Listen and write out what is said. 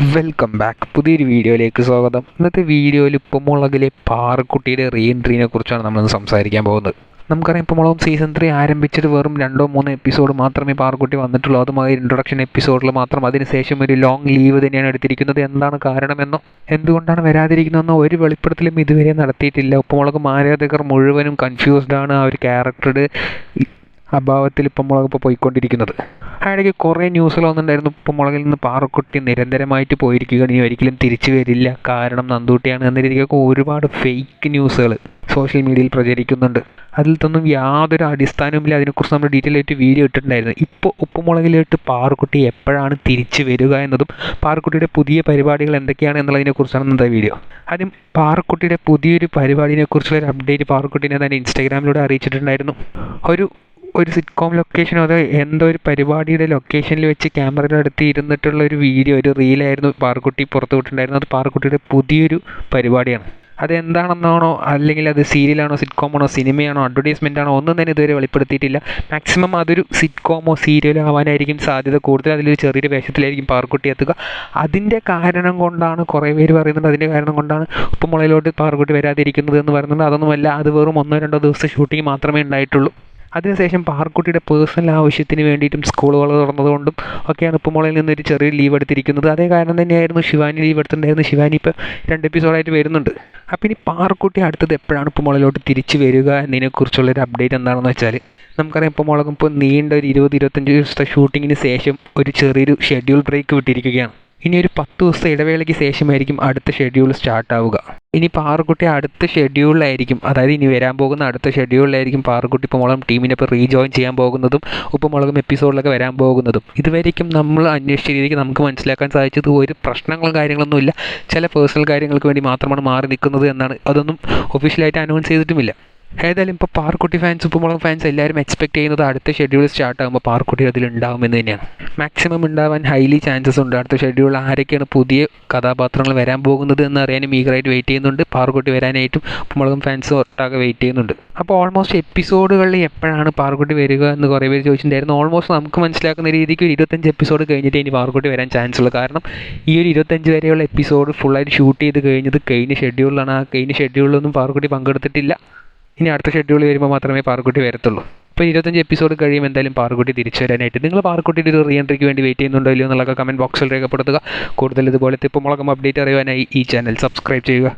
Welcome back പുതിയൊരു വീഡിയോയിലേക്ക് സ്വാഗതം. ഇന്നത്തെ വീഡിയോയിൽ ഉപ്പുമുളകിലെ പാറക്കുട്ടിയുടെ റീ എൻട്രീനെ കുറിച്ചാണ് നമ്മളിന്ന് സംസാരിക്കാൻ പോകുന്നത്. നമുക്കറിയാം ഉപ്പുമുളകും സീസൺ ത്രീ ആരംഭിച്ചിട്ട് വെറും രണ്ടോ മൂന്നോ എപ്പിസോഡ് മാത്രമേ പാറക്കുട്ടി വന്നിട്ടുള്ളൂ. അതുമായി ഇൻട്രൊഡക്ഷൻ എപ്പിസോഡിൽ മാത്രം. അതിനുശേഷം ഒരു ലോങ് ലീവ് തന്നെയാണ് എടുത്തിരിക്കുന്നത്. എന്താണ് കാരണമെന്നോ? എന്തുകൊണ്ടാണ് വരാതിരിക്കുന്നതെന്നോ ഒരു വെളിപ്പെടുത്തലും ഇതുവരെ നടത്തിയിട്ടില്ല. ഉപ്പുമുളക് ആരാധകർ മുഴുവനും കൺഫ്യൂസ്ഡാണ് ആ ഒരു ക്യാരക്ടറുടെ അഭാവത്തിൽ ഇപ്പം മുളക് ഇപ്പോൾ പോയിക്കൊണ്ടിരിക്കുന്നത്. ആ ഇടയ്ക്ക് കുറേ ന്യൂസുകൾ വന്നിട്ടുണ്ടായിരുന്നു. ഇപ്പം മുളകിൽ നിന്ന് പാറക്കുട്ടി നിരന്തരമായിട്ട് പോയിരിക്കുകയാണ്. ഇനി ഒരിക്കലും തിരിച്ചു വരില്ല. കാരണം നന്ദൂട്ടിയാണ് എന്ന രീതിക്കൊക്കെ ഒരുപാട് ഫേക്ക് ന്യൂസുകൾ സോഷ്യൽ മീഡിയയിൽ പ്രചരിക്കുന്നുണ്ട്. അതിൽ നിന്നും യാതൊരു അടിസ്ഥാനവുമില്ല അതിനെക്കുറിച്ച് നമ്മൾ ഡീറ്റെയിൽ ആയിട്ട് വീഡിയോ ഇട്ടിട്ടുണ്ടായിരുന്നു. ഇപ്പോൾ ഉപ്പുമുളകിലോട്ട് പാറക്കുട്ടി എപ്പോഴാണ് തിരിച്ചു വരിക എന്നതും പാറക്കുട്ടിയുടെ പുതിയ പരിപാടികൾ എന്തൊക്കെയാണ് എന്നുള്ളതിനെക്കുറിച്ചാണ് ഇന്നത്തെ വീഡിയോ ആദ്യം പാറക്കുട്ടിയുടെ പുതിയൊരു പരിപാടിനെക്കുറിച്ചുള്ള ഒരു അപ്ഡേറ്റ് പാറക്കുട്ടിനെ തന്നെ ഇൻസ്റ്റാഗ്രാമിലൂടെ അറിയിച്ചിട്ടുണ്ടായിരുന്നു. ഒരു ഒരു സിറ്റ്കോം ലൊക്കേഷനോ അതോ എന്തോ ഒരു പരിപാടിയുടെ ലൊക്കേഷനിൽ വെച്ച് ക്യാമറയുടെ അടുത്ത് ഇരുന്നിട്ടുള്ള ഒരു വീഡിയോ ഒരു റീലായിരുന്നു പാറക്കുട്ടി പുറത്തു വിട്ടിട്ടുണ്ടായിരുന്നത്. അത് പാറക്കുട്ടിയുടെ പുതിയൊരു പരിപാടിയാണ്. അതെന്താണെന്നാണോ അല്ലെങ്കിൽ അത് സീരിയലാണോ സിറ്റ്കോമാണോ സിനിമയാണോ അഡ്വർടൈസ്മെന്റ് ആണോ ഒന്നും തന്നെ ഇതുവരെ വെളിപ്പെടുത്തിയിട്ടില്ല. മാക്സിമം അതൊരു സിറ്റ്കോമോ സീരിയലോ ആവാനായിരിക്കും സാധ്യത കൂടുതൽ. അതിലൊരു ചെറിയൊരു വേഷത്തിലായിരിക്കും പാറക്കുട്ടി എത്തുക. അതിന്റെ കാരണം കൊണ്ടാണ് കുറേ പേര് പറയുന്നത്. അതിന്റെ കാരണം കൊണ്ടാണ് ഉപ്പുമുളയിലോട്ട് പാറക്കുട്ടി വരാതിരിക്കുന്നത് എന്ന് പറയുന്നത്. അതൊന്നുമല്ല അത് വെറും ഒന്നോ രണ്ടോ ദിവസം ഷൂട്ടിംഗ് മാത്രമേ ഉണ്ടായിട്ടുള്ളൂ. അതിനുശേഷം പാർക്കുട്ടിയുടെ പേഴ്സണൽ ആവശ്യത്തിന് വേണ്ടിയിട്ടും സ്കൂളുകൾ തുറന്നതുകൊണ്ടും ഒക്കെയാണ് ഉപ്പുമുളയിൽ ഒരു ചെറിയ ലീവ് എടുത്തിരിക്കുന്നത്. അതേ കാരണം തന്നെയായിരുന്നു ശിവാനി ലീവ് എടുത്തിട്ടുണ്ടായിരുന്നു ശിവാനി ഇപ്പോൾ രണ്ട് എപ്പിസോഡായിട്ട് വരുന്നുണ്ട്. അപ്പോൾ ഇനി പാർക്കുട്ടി അടുത്തത് എപ്പോഴാണ് ഉപ്പുമുളയിലോട്ട് തിരിച്ചു വരിക എന്നതിനെക്കുറിച്ചുള്ള ഒരു അപ്ഡേറ്റ് എന്താണെന്ന് വെച്ചാൽ നമുക്കറിയാം ഇപ്പോൾ മുളകും ഇപ്പോൾ നീണ്ട ഒരു ഇരുപത് ഇരുപത്തഞ്ച് ദിവസത്തെ ഷൂട്ടിങ്ങിന് ശേഷം ഒരു ചെറിയൊരു ഷെഡ്യൂൾ ബ്രേക്ക് വിട്ടിരിക്കുകയാണ്. ഇനി ഒരു പത്ത് ദിവസത്തെ ഇടവേളയ്ക്ക് ശേഷമായിരിക്കും അടുത്ത ഷെഡ്യൂൾ സ്റ്റാർട്ടാവുക. ഇനി പാറുക്കുട്ടി അടുത്ത ഷെഡ്യൂളിലായിരിക്കും അതായത് ഇനി വരാൻ പോകുന്ന അടുത്ത ഷെഡ്യൂളിലായിരിക്കും പാറക്കുട്ടി ഇപ്പോൾ ടീമിനെ ഇപ്പോൾ റീജോയിൻ ചെയ്യാൻ പോകുന്നതും ഉപ്പുമുളകും എപ്പിസോഡിലൊക്കെ വരാൻ പോകുന്നതും. ഇതുവരേക്കും നമ്മൾ അന്വേഷിച്ച രീതിക്ക് നമുക്ക് മനസ്സിലാക്കാൻ സാധിച്ചത് ഒരു പ്രശ്നങ്ങളും കാര്യങ്ങളൊന്നുമില്ല. ചില പേഴ്സണൽ കാര്യങ്ങൾക്ക് വേണ്ടി മാത്രമാണ് മാറി നിൽക്കുന്നത് എന്നാണ്. അതൊന്നും ഒഫീഷ്യലായിട്ട് അനൗൺസ് ചെയ്തിട്ടുമില്ല. ഏതായാലും ഇപ്പോൾ പാർക്കുട്ടി ഫാൻസ് ഉപ്പുമുളക് ഫാൻസ് എല്ലാവരും എക്സ്പെക്ട് ചെയ്യുന്നത് അടുത്ത ഷെഡ്യൂൾ സ്റ്റാർട്ട് ആകുമ്പോൾ പാർക്കുട്ടി അതിൽ ഉണ്ടാവുമെന്ന് തന്നെയാണ്. മാക്സിമം ഉണ്ടാവാൻ ഹൈലി ചാൻസസ് ഉണ്ട്. അടുത്ത ഷെഡ്യൂൾ ആരൊക്കെയാണ് പുതിയ കഥാപാത്രങ്ങൾ വരാൻ പോകുന്നത് എന്ന് അറിയാനും ഈഗറായിട്ട് വെയിറ്റ് ചെയ്യുന്നുണ്ട്. പാർക്കുട്ടി വരാനായിട്ടും ഉപ്പുമുളകും ഫാൻസ് ഒട്ടാകെ വെയിറ്റ് ചെയ്യുന്നുണ്ട്. അപ്പോൾ ഓൾമോസ്റ്റ് എപ്പിസോഡുകളിൽ എപ്പോഴാണ് പാർക്കുട്ടി വരിക എന്ന് കുറേ പേര് ചോദിച്ചിട്ടുണ്ടായിരുന്നു. ഓൾമോസ്റ്റ് നമുക്ക് മനസ്സിലാക്കുന്ന രീതിക്ക് ഒരു ഇരുപത്തഞ്ച് എപ്പിസോഡ് കഴിഞ്ഞിട്ട് ഇനി പാർക്കുട്ടി വരാൻ ചാൻസ് ഉള്ളൂ. കാരണം ഈ ഒരു ഇരുപത്തഞ്ച് വരെയുള്ള എപ്പിസോഡ് ഫുള്ളായിട്ട് ഷൂട്ട് ചെയ്ത് കഴിഞ്ഞത് കഴിഞ്ഞ ഷെഡ്യൂളിലാണ് ആ കഴിഞ്ഞ ഷെഡ്യൂളിലൊന്നും പാർക്കുട്ടി പങ്കെടുത്തിട്ടില്ല. ഇനി അടുത്ത ഷെഡ്യൂൾ വരുമ്പോൾ മാത്രമേ പാറക്കുട്ടി വരത്തുള്ളൂ. അപ്പോൾ ഇരുപത്തഞ്ച് എപ്പിസോഡ് കഴിയുമ്പോൾ എന്തായാലും പാറക്കുട്ടി തിരിച്ചു വരാനായിട്ട്. നിങ്ങൾ പാറക്കുട്ടിയുടെ ഒരു റീ എൻട്രിക്ക് വേണ്ടി വെയിറ്റ് ചെയ്യുന്നുണ്ടോ ഇല്ലയോ എന്നുള്ളതൊക്കെ കമന്റ് ബോക്സിൽ രേഖപ്പെടുത്തുക. കൂടുതൽ ഇതുപോലത്തെ ഇപ്പോൾ അപ്ഡേറ്റ് അറിയാനായി ഈ ചാനൽ സബ്സ്ക്രൈബ് ചെയ്യുക.